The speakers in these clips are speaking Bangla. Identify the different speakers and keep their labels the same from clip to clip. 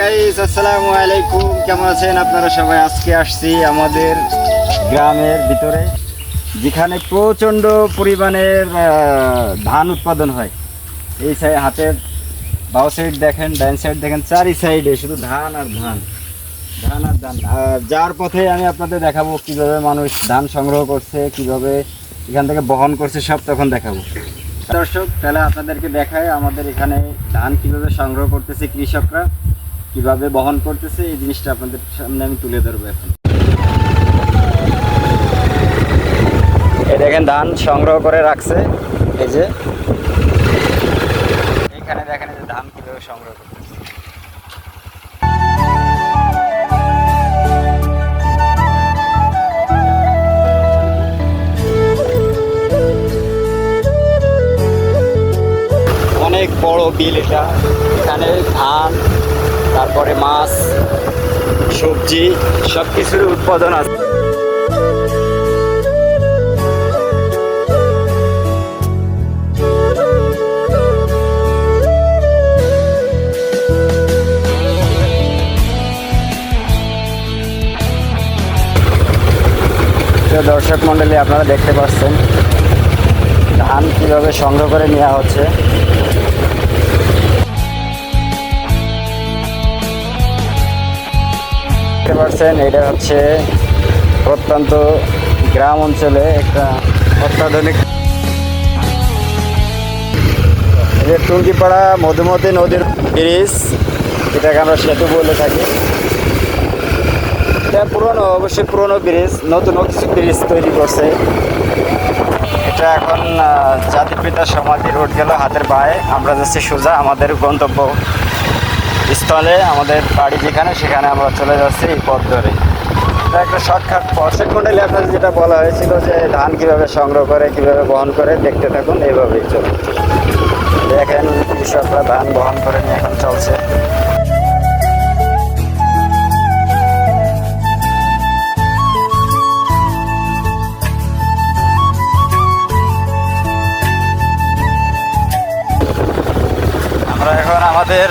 Speaker 1: গাইস আসসালামু আলাইকুম। কেমন আছেন আপনারা সবাই? আজকে আসছি আমাদের গ্রামের ভিতরে, যেখানে প্রচণ্ড পরিমাণের ধান উৎপাদন হয়। এই সাইড হাতের বাউ সাইড দেখেন ডাইন সাইড দেখেন, চারি সাইডে শুধু ধান আর ধান ধান আর ধান। যার পথে আমি আপনাদের দেখাবো কীভাবে মানুষ ধান সংগ্রহ করছে, কীভাবে এখান থেকে বহন করছে, সব তখন দেখাবো। দর্শক, তাহলে আপনাদেরকে দেখায় আমাদের এখানে ধান কীভাবে সংগ্রহ করতেছে কৃষকরা। কীভাবে বহন করতেছে, এই জিনিসটা আপনাদের সামনে আমি তুলে ধরবো এখন। দেখেন, ধান সংগ্রহ করে রাখছে। এই যে। এখানে দেখেন যে ধান কীভাবে সংগ্রহ করতেছে। অনেক বড় বিল এটা। এখানে ধান তারপরে মাছ, সবজি সব কিছুর উৎপাদন আছে। দর্শক মণ্ডলী, আপনারা দেখতে পাচ্ছেন ধান কীভাবে সংগ্রহ করে নেওয়া হচ্ছে। দেখতে পাচ্ছেন এটা হচ্ছে প্রত্যন্ত গ্রাম অঞ্চলে একটা অত্যাধুনিক যে টুঙ্গিপাড়া মধুমতি নদীর ব্রিজ এটাকে আমরা সেতু বলে থাকি। এটা পুরনো অবশ্যই পুরনো ব্রিজ নতুন কিছু ব্রিজ তৈরি করছে। এটা এখন আহ, জাতিপিতা সমাধি রোড গেল হাতের বায়ে আমরা যাচ্ছি সোজা আমাদের গন্তব্য। স্থলে আমাদের বাড়ি যেখানে, সেখানে আমরা চলে যাচ্ছি এই পথ ধরে। একটা শর্টকাট পর্ষেক মন্ডলে আপনাদের যেটা বলা হয়েছিল যে ধান কীভাবে সংগ্রহ করে, কীভাবে বহন করে, দেখতে থাকুন, এইভাবেই চলুন। দেখেন, কৃষকরা ধান বহন করে নিয়ে এখন চলছে। আমরা এখন আমাদের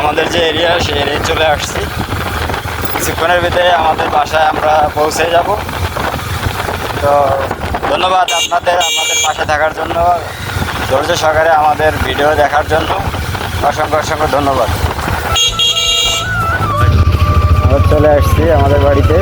Speaker 1: আমাদের যে এরিয়া, সেই এরিয়ায় চলে আসছি। কিছুক্ষণের ভিতরে আমাদের বাসায় আমরা পৌঁছে যাব। তো ধন্যবাদ আপনাদের আমাদের পাশে থাকার জন্য। ধৈর্য সহকারে আমাদের ভিডিও দেখার জন্য। অসংখ্য অসংখ্য ধন্যবাদ। চলে আসছি আমাদের বাড়িতে।